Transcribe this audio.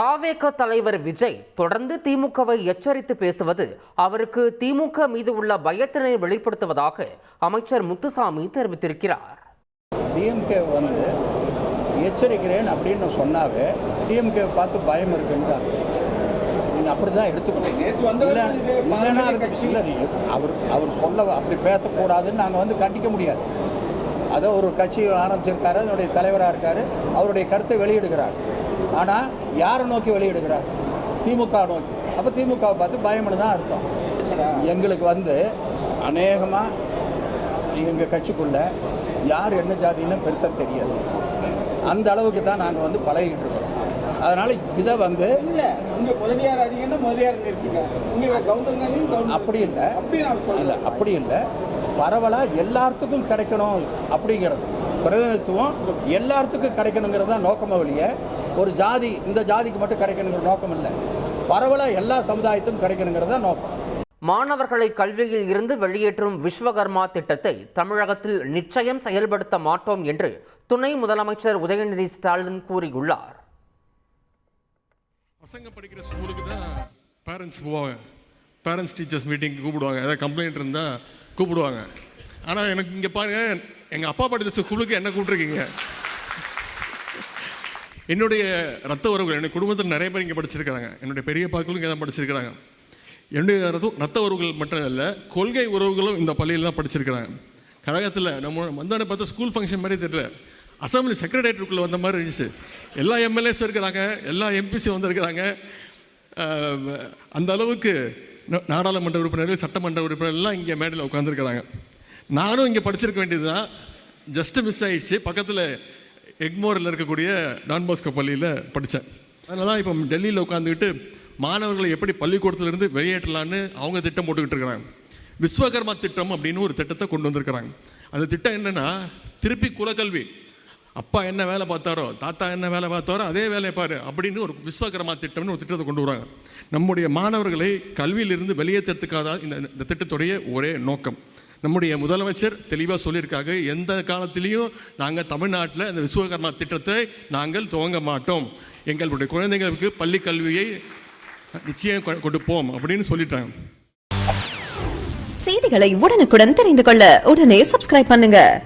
தாவேக தலைவர் விஜய் தொடர்ந்து திமுகவை எச்சரித்து பேசுவது அவருக்கு திமுக மீது உள்ள பயத்தினை வெளிப்படுத்துவதாக அமைச்சர் முத்துசாமி தெரிவித்திருக்கிறார். டிஎம்கே வந்து எச்சரிக்கிறேன் அப்படின்னு சொன்னாவே டிஎம்கே பார்த்து பயம் இருக்குன்னு தான். நீங்கள் அப்படி தான் எடுத்துக்கணும் இல்ல- அவர் அவர் சொல்ல அப்படி பேசக்கூடாதுன்னு நாங்கள் வந்து கண்டிக்க முடியாது. அதை ஒரு கட்சி ஆரம்பிச்சிருக்காரு அதனுடைய தலைவராக இருக்கார் அவருடைய கருத்தை வெளியிடுகிறார். ஆனால் யாரை நோக்கி வெளியிடுகிறார்? திமுக நோக்கி. அப்போ திமுகவை பார்த்து பயம்னு தான் அர்த்தம். எங்களுக்கு வந்து அநேகமாக எங்கள் கட்சிக்குள்ள யார் என்ன ஜாதின்னு பெருசாக தெரியாது. அந்த அளவுக்கு தான் நாங்கள் வந்து பழகிட்டு இருக்கிறோம் அதனால் இதை வந்து இல்ல முதலியார் அதிகம்னா முதலியார் அப்படி இல்லை. இல்லை அப்படி இல்லை. பரவலாக எல்லாத்துக்கும் கிடைக்கணும் அப்படிங்கிறது. பிரதிநிதித்துவம் எல்லாத்துக்கும் கிடைக்கணுங்கிறது தான் நோக்கமாக வெளியே ஒரு ஜாதி இந்த ஜாதிக்கு மட்டும் கிடைக்கணுங்கிற நோக்கம் இல்லை. பரவலாக எல்லா சமுதாயத்துக்கும் கிடைக்கணுங்கிறது தான் நோக்கம். மாணவர்களை கல்வியில் இருந்து வெளியேற்றும் விஸ்வகர்மா திட்டத்தை தமிழகத்தில் நிச்சயம் செயல்படுத்த மாட்டோம் என்று துணை முதலமைச்சர் உதயநிதி ஸ்டாலின் கூறியுள்ளார். பசங்க படிக்கிற ஸ்கூலுக்கு தான் பேரண்ட்ஸ் போவாங்க. பேரண்ட்ஸ் டீச்சர்ஸ் மீட்டிங் கூப்பிடுவாங்க. ஏதாவது கம்ப்ளைண்ட் இருந்தால் கூப்பிடுவாங்க. ஆனால் எனக்கு இங்கே பாருங்க எங்கள் அப்பா படித்த ஸ்கூலுக்கு என்ன கூப்பிட்ருக்கீங்க என்னுடைய ரத்த உறவுகள் என்னுடைய குடும்பத்தில் நிறைய பேர் இங்கே படிச்சிருக்கிறாங்க. என்னுடைய பெரிய பாக்களும் இங்கே தான் படிச்சிருக்கிறாங்க. என்னுடைய ரத்தம் ரத்த உறவுகள் மட்டும் இல்லை கொள்கை உறவுகளும் இந்த பள்ளியில் தான் படிச்சிருக்கிறாங்க. கழகத்தில் நம்ம வந்தோடனே பார்த்தா ஸ்கூல் ஃபங்க்ஷன் மாதிரி தெரியல. அசம்பிளி செக்ரட்டேரியட்டுக்குள்ளே வந்த மாதிரி இருந்துச்சு. எல்லா எம்எல்ஏஸ் இருக்கிறாங்க எல்லா எம்பிசியும் வந்திருக்கிறாங்க. அந்த அளவுக்கு நாடாளுமன்ற உறுப்பினர்கள் சட்டமன்ற உறுப்பினர்கள்லாம் இங்கே மேடையில் உட்காந்துருக்கிறாங்க நானும் இங்கே படிச்சிருக்க வேண்டியது தான் ஜஸ்ட் மிஸ் ஆயிடுச்சு. பக்கத்தில் எக்மோரில் இருக்கக்கூடிய டான் பாஸ்கோ பள்ளியில் படித்தேன் அதனால தான் இப்போ டெல்லியில் உட்காந்துக்கிட்டு மாணவர்களை எப்படி பள்ளிக்கூடத்திலிருந்து வெளியேற்றலான்னு அவங்க திட்டம் போட்டுக்கிட்டு இருக்கிறாங்க. விஸ்வகர்மா திட்டம் அப்படின்னு ஒரு திட்டத்தை கொண்டு வந்திருக்கிறாங்க. அந்த திட்டம் என்னென்னா திருப்பி குலக்கல்வி. அப்பா என்ன வேலை பார்த்தாரோ தாத்தா என்ன வேலை பார்த்தாரோ அதே வேலையை பாரு அப்படின்னு ஒரு விஸ்வகர்மா திட்டம்னு ஒரு திட்டத்தை கொண்டு வராங்க. நம்முடைய மாணவர்களை கல்வியிலிருந்து வெளியேற்றத்துக்காக இந்த இந்த திட்டத்துடைய ஒரே நோக்கம். நம்முடைய முதலமைச்சர் தெளிவாக சொல்லியிருக்காங்க எந்த காலத்திலையும் நாங்கள் தமிழ்நாட்டில் இந்த விஸ்வகர்மா திட்டத்தை நாங்கள் துவங்க மாட்டோம். எங்களுடைய குழந்தைங்களுக்கு பள்ளி கல்வியை நிச்சயம் கொ- கொடுப்போம் அப்படின்னு சொல்லிட்டாங்க. செய்திகளை உடனுக்குடன் தெரிந்து கொள்ள உடனே சப்ஸ்கிரைப் பண்ணுங்க.